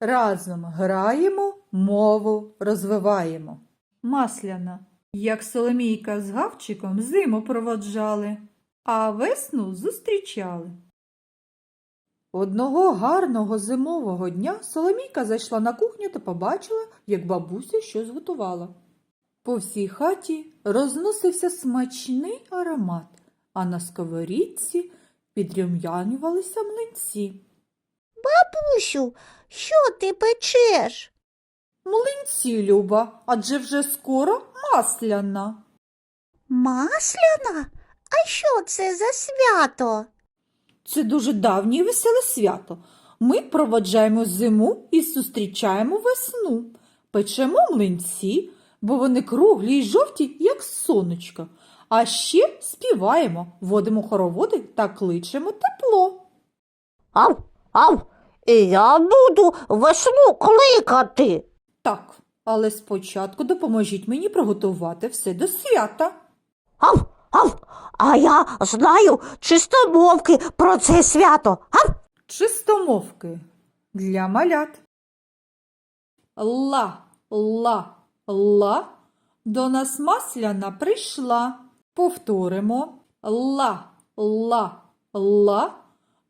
Разом граємо, мову розвиваємо. Масляна, як Соломійка з Гавчиком зиму проводжали, а весну зустрічали. Одного гарного зимового дня Соломійка зайшла на кухню та побачила, як бабуся щось готувала. По всій хаті розносився смачний аромат, а на сковорідці підрум'янювалися млинці. Бабусю, що ти печеш? Млинці, Люба, адже вже скоро масляна. Масляна? А що це за свято? Це дуже давнє і веселе свято. Ми проводжаємо зиму і зустрічаємо весну. Печемо млинці, бо вони круглі й жовті, як сонечко. А ще співаємо, водимо хороводи та кличемо тепло. Ав, ав, я буду весну кликати. Так, але спочатку допоможіть мені приготувати все до свята. Ав, ав, а я знаю чистомовки про це свято. Ав, Чистомовки для малят. Ла, ла, ла. До нас масляна прийшла. Повторимо. Ла, ла, ла.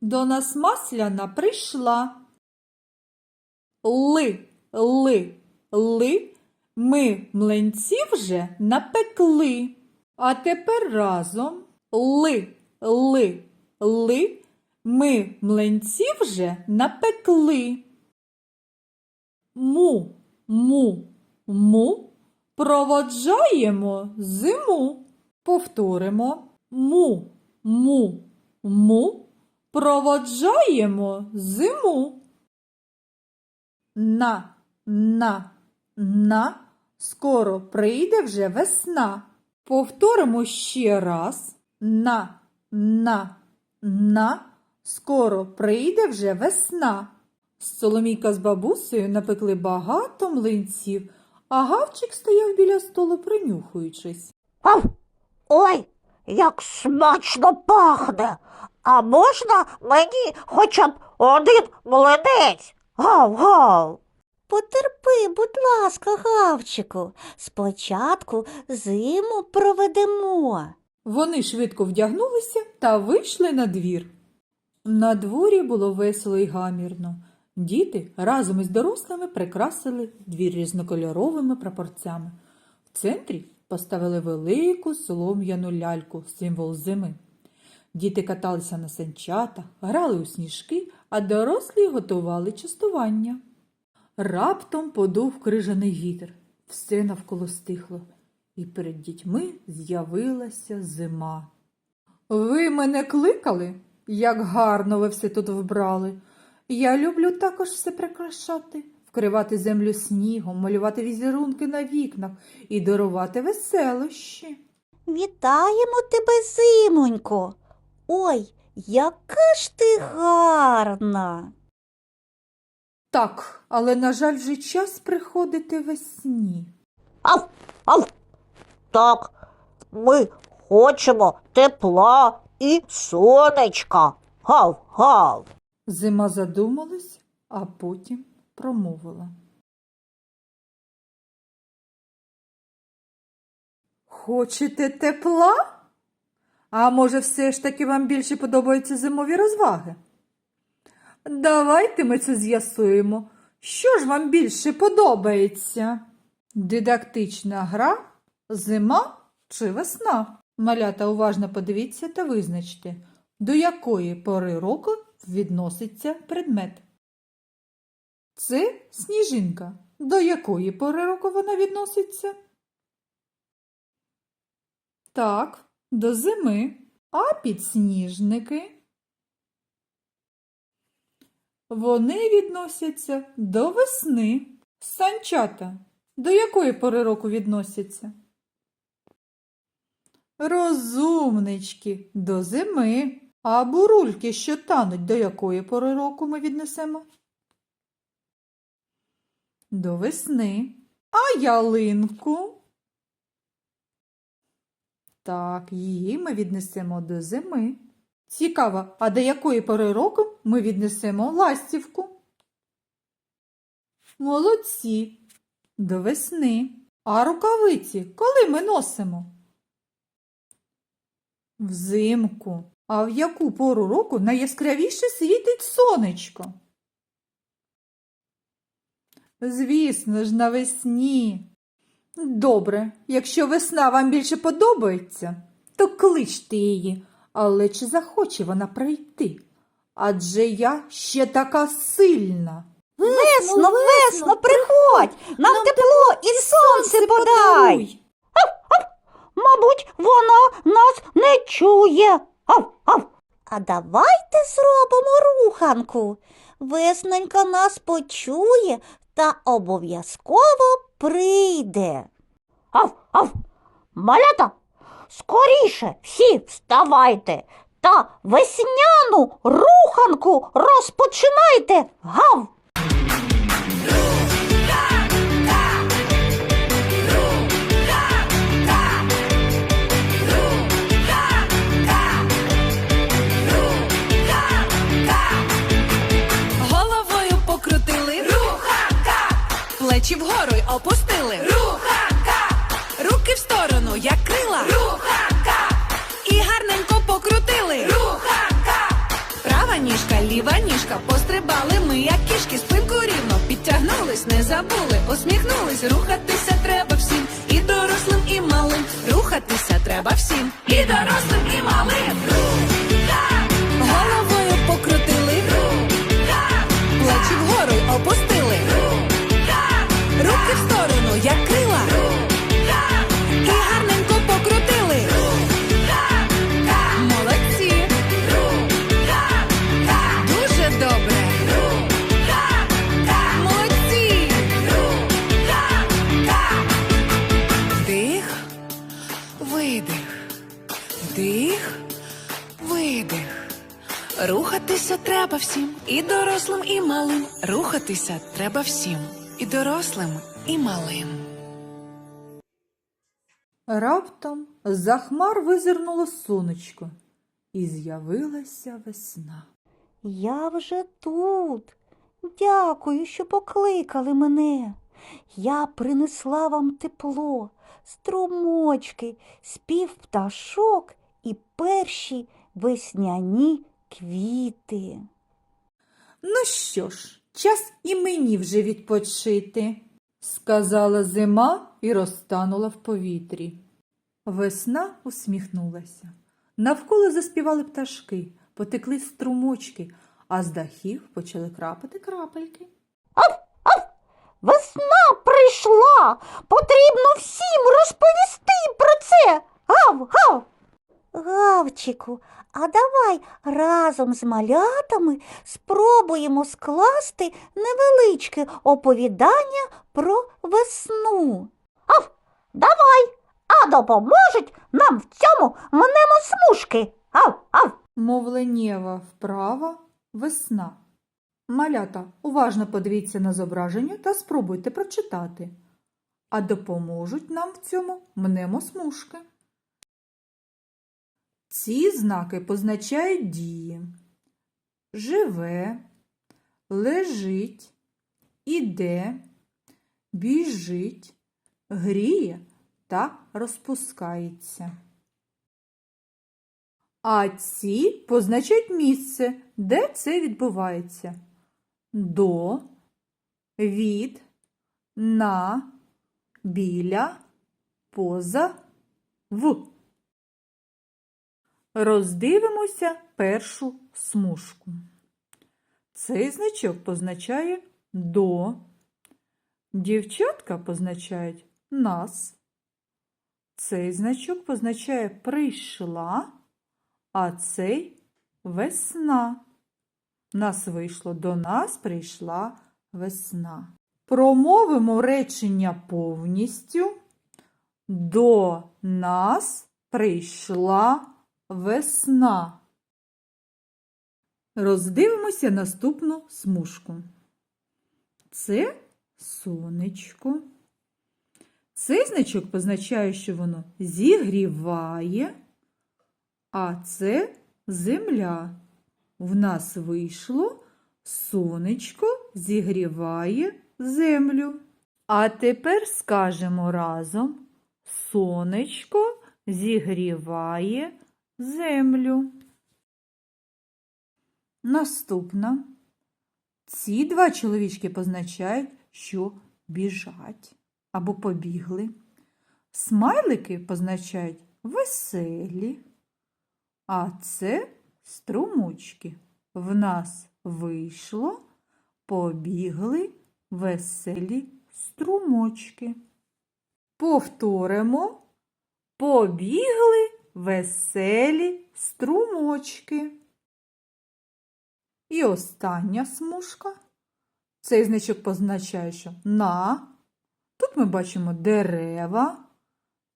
До нас масляна прийшла. Ли, ли, ли. Ми млинці вже напекли. А тепер разом. Ли, ли, ли. Ми млинці вже напекли. Му, му, му. Проводжаємо зиму. Повторимо. Му, му, му. Проводжаємо зиму. На, на, на. Скоро прийде вже весна. Повторимо ще раз. На, на, на. Скоро прийде вже весна. Соломійка з бабусею напекли багато млинців, а гавчик стояв біля столу, принюхуючись. Ой, як смачно пахне. А можна мені хоча б один млинець? Гав, гав. Потерпи, будь ласка, гавчику. Спочатку зиму проведемо. Вони швидко вдягнулися та вийшли на двір. На дворі було весело й гамірно. Діти разом із дорослими прикрасили двір різнокольоровими прапорцями. В центрі поставили велику солом'яну ляльку, символ зими. Діти каталися на санчатах, грали у сніжки, а дорослі готували частування. Раптом подув крижаний вітер. Все навколо стихло, і перед дітьми з'явилася зима. Ви мене кликали? Як гарно ви все тут вбрали. Я люблю також все прикрашати, вкривати землю снігом, малювати візерунки на вікнах і дарувати веселощі. Вітаємо тебе, зимонько. Ой, яка ж ти гарна. Так, але, на жаль, вже час приходити весні. Ав, ав. Так, ми хочемо тепла і сонечка. Гав, гав. Зима задумалась, а потім промовила. Хочете тепла? А може, все ж таки вам більше подобаються зимові розваги? Давайте ми це з'ясуємо. Що ж вам більше подобається? Дидактична гра, зима чи весна? Малята уважно подивіться та визначте, до якої пори року відноситься предмет. Це сніжинка. До якої пори року вона відноситься? Так, до зими. А підсніжники? Вони відносяться до весни. Санчата. До якої пори року відносяться? Розумнички до зими. А бурульки, що тануть, до якої пори року ми віднесемо? До весни. А ялинку? Так, її ми віднесемо до зими. Цікаво, а до якої пори року ми віднесемо ластівку? Молодці. До весни. А рукавиці коли ми носимо? Взимку. А в яку пору року найяскравіше світить сонечко? Звісно ж, навесні. Добре, якщо весна вам більше подобається, то кличте її, але чи захоче вона прийти? Адже я ще така сильна. Весно, весно, приходь, нам тепло і сонце подай. Мабуть, вона нас не чує. Ав, ав. А давайте зробимо руханку. Весненька нас почує та обов'язково прийде. Ав, ав. Малята, скоріше всі вставайте та весняну руханку розпочинайте. Гав! Пострибали ми, як кішки, спинку рівно. Підтягнулись, не забули, посміхнулись. Рухатися треба всім. І дорослим, і малим. Рухатися треба всім. Треба всім, і дорослим, і малим. Рухатися треба всім, і дорослим, і малим. Раптом за хмар визирнуло сонечко, і з'явилася весна. Я вже тут. Дякую, що покликали мене. Я принесла вам тепло, струмочки, спів пташок і перші весняні квіти. Ну що ж, час і мені вже відпочити, сказала зима і розтанула в повітрі. Весна усміхнулася. Навколо заспівали пташки, потекли струмочки, а з дахів почали крапати крапельки. Весна прийшла. Потрібно всім розповісти про це. Гав, гав. Гавчику, а давай разом з малятами спробуємо скласти невеличке оповідання про весну. Ав, давай, а допоможуть нам в цьому мнемосмужки. Ав, ав. Мовленєва вправа весна. Малята, уважно подивіться на зображення та спробуйте прочитати. А допоможуть нам в цьому мнемосмужки. Ці знаки позначають дії. Живе, лежить, іде, біжить, гріє та розпускається. А ці позначають місце, де це відбувається. До, від, на, біля, поза, в. Роздивимося першу смужку. Цей значок позначає до. Дівчатка позначають нас. Цей значок позначає прийшла, а цей весна. Нас вийшло до нас прийшла весна. Промовимо речення повністю. До нас прийшла весна. Роздивимося наступну смужку. Це сонечко. Цей значок позначає, що воно зігріває, а це земля. В нас вийшло сонечко зігріває землю. А тепер скажемо разом сонечко зігріває землю. Наступна. Ці два чоловічки позначають, що біжать або побігли. Смайлики позначають веселі, а це струмочки. В нас вийшло, побігли веселі струмочки. Повторимо, побігли веселі струмочки. І остання смужка. Цей значок позначає, що на. Тут ми бачимо дерева.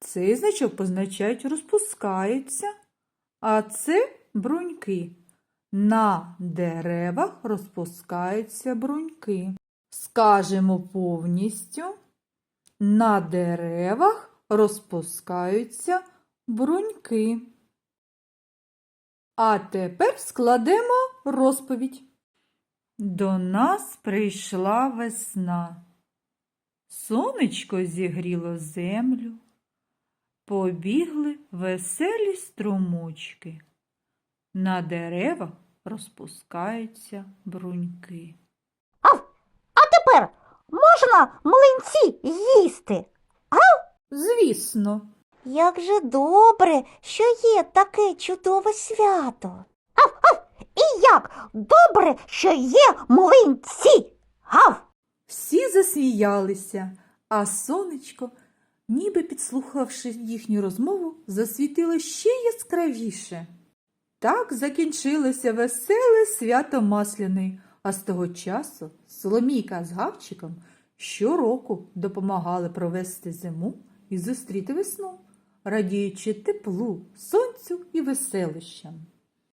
Цей значок позначають розпускаються. А це бруньки. На деревах розпускаються бруньки. Скажемо повністю. На деревах розпускаються бруньки. А тепер складемо розповідь. До нас прийшла весна. Сонечко зігріло землю. Побігли веселі струмочки. На деревах розпускаються бруньки. А тепер можна млинці їсти? Звісно, Як же добре, що є таке чудове свято. Ав, ав, і як добре, що є млинці. Гав. всі засміялися, а сонечко, ніби підслухавши їхню розмову, засвітило ще яскравіше. Так закінчилося веселе свято Масляний, а з того часу Соломійка з Гавчиком щороку допомагали провести зиму і зустріти весну, радіючи теплу, сонцю і веселищам.